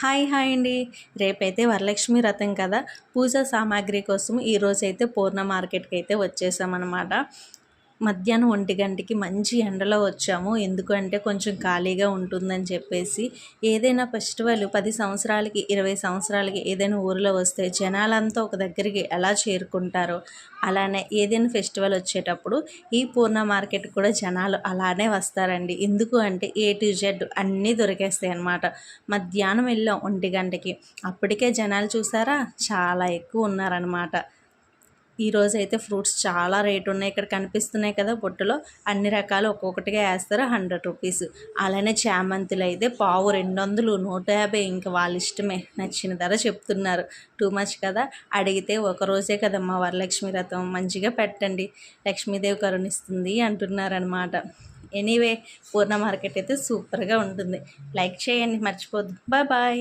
Hi hi అండి. రేపైతే వరలక్ష్మి వ్రతం కదా. పూజా సామాగ్రి కోసం ఈరోజైతే పూర్ణ మార్కెట్కి అయితే వచ్చేసామన్నమాట. మధ్యాహ్నం ఒంటి గంటకి మంచి ఎండలో వచ్చాము. ఎందుకంటే కొంచెం ఖాళీగా ఉంటుందని చెప్పేసి ఏదైనా ఫెస్టివల్ పది సంవత్సరాలకి ఇరవై సంవత్సరాలకి ఏదైనా ఊరిలో వస్తే జనాలంతా ఒక దగ్గరికి ఎలా చేరుకుంటారో అలానే ఏదైనా ఫెస్టివల్ వచ్చేటప్పుడు ఈ పూర్ణ మార్కెట్ కూడా జనాలు అలానే వస్తారండి. ఎందుకు అంటే ఏ టు జెడ్ అన్నీ దొరికేస్తాయి అన్నమాట. మధ్యాహ్నం వెళ్ళాం ఒంటి గంటకి. అప్పటికే జనాలు చూసారా? చాలా ఎక్కువ ఉన్నారనమాట ఈరోజు అయితే ఫ్రూట్స్ చాలా రేట్ ఉన్నాయి ఇక్కడ కనిపిస్తున్నాయి కదా బొట్టులో. అన్ని రకాలు ఒక్కొక్కటిగా వేస్తారు హండ్రెడ్ రూపీస్. అలానే చామంతులు అయితే పావు రెండు వందలు నూట యాభై ఇంకా వాళ్ళ ఇష్టమే. నచ్చిన ధర చెప్తున్నారు. టూ మచ్ కదా? అడిగితే ఒక రోజే కదమ్మా వరలక్ష్మి రథం మంచిగా పెట్టండి. లక్ష్మీదేవి కరుణిస్తుంది అంటున్నారనమాట ఎనీవే పూర్ణ మార్కెట్ అయితే సూపర్గా ఉంటుంది. లైక్ చేయండి మర్చిపోద్దు. Bye bye.